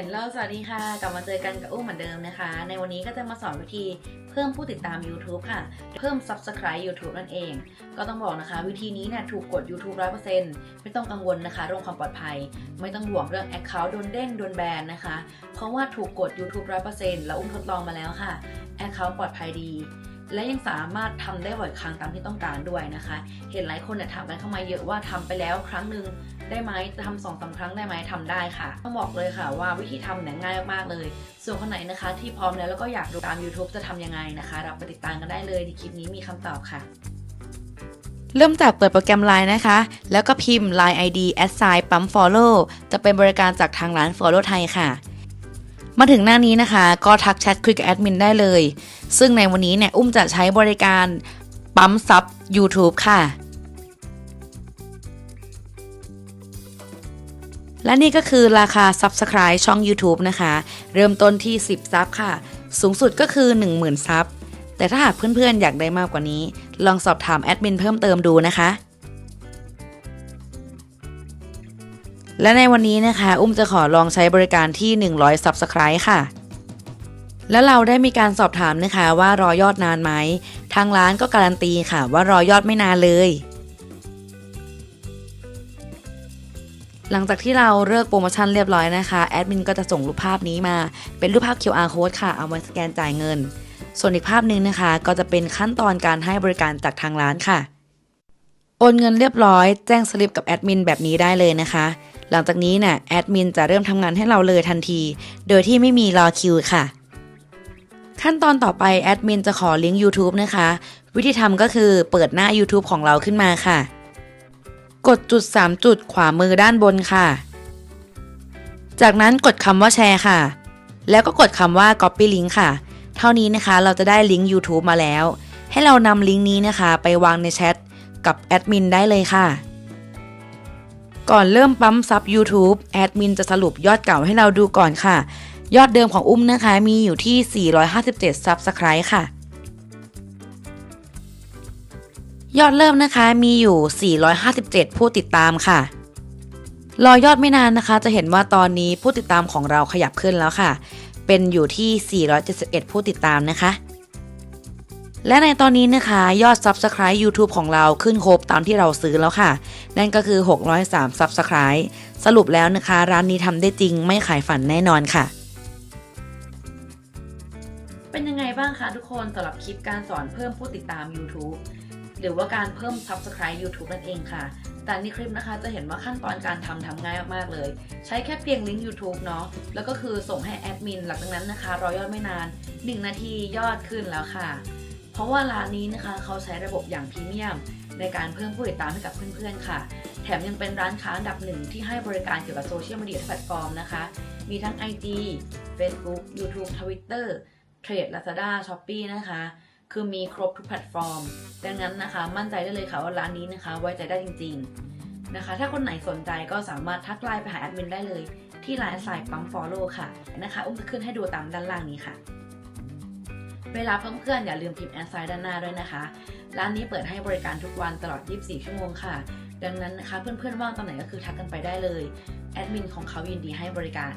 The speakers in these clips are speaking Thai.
ฮัลโหลสวัสดีค่ะ กลับมาเจอกันกับอุ้มเหมือนเดิมนะคะ ในวันนี้ก็จะมาสอนวิธีเพิ่มผู้ติดตาม YouTube ค่ะ เพิ่ม Subscribe YouTube นั่นเอง ก็ต้องบอกนะคะ วิธีนี้เนี่ยถูกกด YouTube 100%ไม่ต้องกังวลนะคะเรื่องความปลอดภัย ไม่ต้องห่วงเรื่อง Account โดนเด้งโดนแบนนะคะ เพราะว่าถูกกด YouTube 100%แล้วอุ้มทดลองมาแล้วค่ะ Account ปลอดภัยดี และยังสามารถทำได้บ่อยครั้งตามที่ต้องการด้วยนะคะ เห็นหลายคนเนี่ยถามกันเข้ามาเยอะว่าทำไปแล้วครั้งหนึ่ง ได้ไหมจะทำสองสามครั้งได้ไหมทำได้ค่ะ ต้องบอกเลยค่ะว่าวิธีทำเนี่ยง่ายมากๆเลย ส่วนคนไหนนะคะที่พร้อมแล้วแล้วก็อยากดูตาม YouTube จะทำยังไงนะคะเราไปติดตามกันได้เลยในคลิปนี้มีคำตอบค่ะเริ่มจากเปิดโปรแกรม Line นะคะ แล้วก็พิมพ์ Line ID s s i g n ปั๊ม follow จะเป็นบริการจากทางร้าน follow ไทยค่ะ มาถึงหน้านี้นะคะ ก็ทักแชทคุยกับแอดมินได้เลย ซึ่งในวันนี้เนี่ย อุ้มจะใช้บริการปั๊มซับ YouTube ค่ะ และนี่ก็คือราคา Subscribe ช่อง YouTube นะคะ เริ่มต้นที่ 10 ซับค่ะ สูงสุดก็คือ 10,000 ซับ แต่ถ้าหากเพื่อนๆ อยากได้มากกว่านี้ ลองสอบถามแอดมินเพิ่มเติมดูนะคะ และในวันนี้นะคะ อุ้มจะขอลองใช้บริการที่ 100 Subscribe ค่ะแล้วเราได้มีการสอบถามนะคะว่ารอยอดนานไหม ทางร้านก็การันตีค่ะว่ารอยอดไม่นานเลย หลังจากที่เราเลิกโปรโมชั่นเรียบร้อยนะคะแอดมินก็จะส่งรูปภาพนี้มาเป็นรูปภาพ QR code ค่ะ เอาไว้สแกนจ่ายเงิน ส่วนอีกภาพหนึ่งนะคะ ก็จะเป็นขั้นตอนการให้บริการจากทางร้านค่ะ โอนเงินเรียบร้อยแจ้งสลิปกับแอดมินแบบนี้ได้เลยนะคะ หลังจากนี้เนี่ยแอดมินจะเริ่มทำงานให้เราเลยทันที โดยที่ไม่มีรอคิวค่ะ ขั้นตอนต่อไปแอดมินจะขอลิงก์ YouTube นะคะ วิธีทำก็คือเปิดหน้า YouTube ของเราขึ้นมาค่ะ กดจุด 3 จุดขวามือด้านบนค่ะ จากนั้นกดคำว่าแชร์ค่ะ แล้วก็กดคำว่า copy link ค่ะ เท่านี้นะคะเราจะได้ลิงก์ YouTube มาแล้ว ให้เรานำลิงก์นี้นะคะ ไปวางในแชทกับแอดมินได้เลยค่ะ ก่อนเริ่มปั๊มซับ YouTube แอดมินจะสรุปยอดเก่าให้เราดูก่อนค่ะ ยอดเดิมของอุ้มนะคะมีอยู่ที่ 457 Subscribe ค่ะ ยอดเริ่มนะคะมีอยู่ 457 ผู้ติดตามค่ะ รอยอดไม่นานนะคะ จะเห็นว่าตอนนี้ผู้ติดตามของเราขยับขึ้นแล้วค่ะ เป็นอยู่ที่ 471 ผู้ติดตามนะคะ และในตอนนี้นะคะยอด Subscribe YouTube ของเราขึ้นครบตามที่เราซื้อแล้วค่ะ นั่นก็คือ 603 Subscribe สรุปแล้วนะคะ ร้านนี้ทำได้จริงไม่ขายฝันแน่นอนค่ะเป็นยังไงบ้างคะทุกคนสำหรับคลิปการสอนเพิ่มผู้ติดตาม YouTube หรือว่าการเพิ่ม Subscribe YouTube นั่นเองค่ะ แต่ในคลิปนะคะจะเห็นว่าขั้นตอนการทำทำง่ายมากๆเลย ใช้แค่เพียงลิงก์ YouTube เนาะ แล้วก็คือส่งให้แอดมิน หลังจากนั้นนะคะรอยอดไม่นาน 1 นาทียอดขึ้นแล้วค่ะ เพราะว่าร้านนี้นะคะเขาใช้ระบบอย่างพรีเมียม ในการเพิ่มผู้ติดตามให้กับเพื่อนๆค่ะ แถมยังเป็นร้านค้าอันดับหนึ่งที่ให้บริการเกี่ยวกับโซเชียลมีเดียแพลตฟอร์มนะคะ มีทั้ง IG Facebook YouTube Twitter เทรด Lazada Shopee นะคะ คือมีครบทุกแพลตฟอร์ม ดังนั้นนะคะ มั่นใจได้เลยค่ะว่าร้านนี้นะคะ ไว้ใจได้จริง ๆนะคะ ถ้าคนไหนสนใจก็สามารถทักไลน์ไปหาแอดมินได้เลย ที่ไลน์สายปั๊ม follow ค่ะนะคะอุ้มจะขึ้นให้ดูตามด้านล่างนี้ค่ะ เวลาเพิ่มเพื่อนอย่าลืมพิมพ์แอดไซด์ด้านหน้าด้วยนะคะ ร้านนี้เปิดให้บริการทุกวันตลอด 24 ชั่วโมงค่ะ ดังนั้นนะคะเพื่อนๆว่างตอนไหนก็คือทักกันไปได้เลยแอดมินของเขายินดีให้บริการ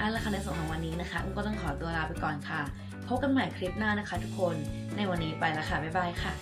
อันละค่ะในส่วนของวันนี้นะคะอุ้มก็ต้องขอตัวลาไปก่อนค่ะ พบกันใหม่คลิปหน้านะคะทุกคน ในวันนี้ไปแล้วค่ะ บ๊ายบายค่ะ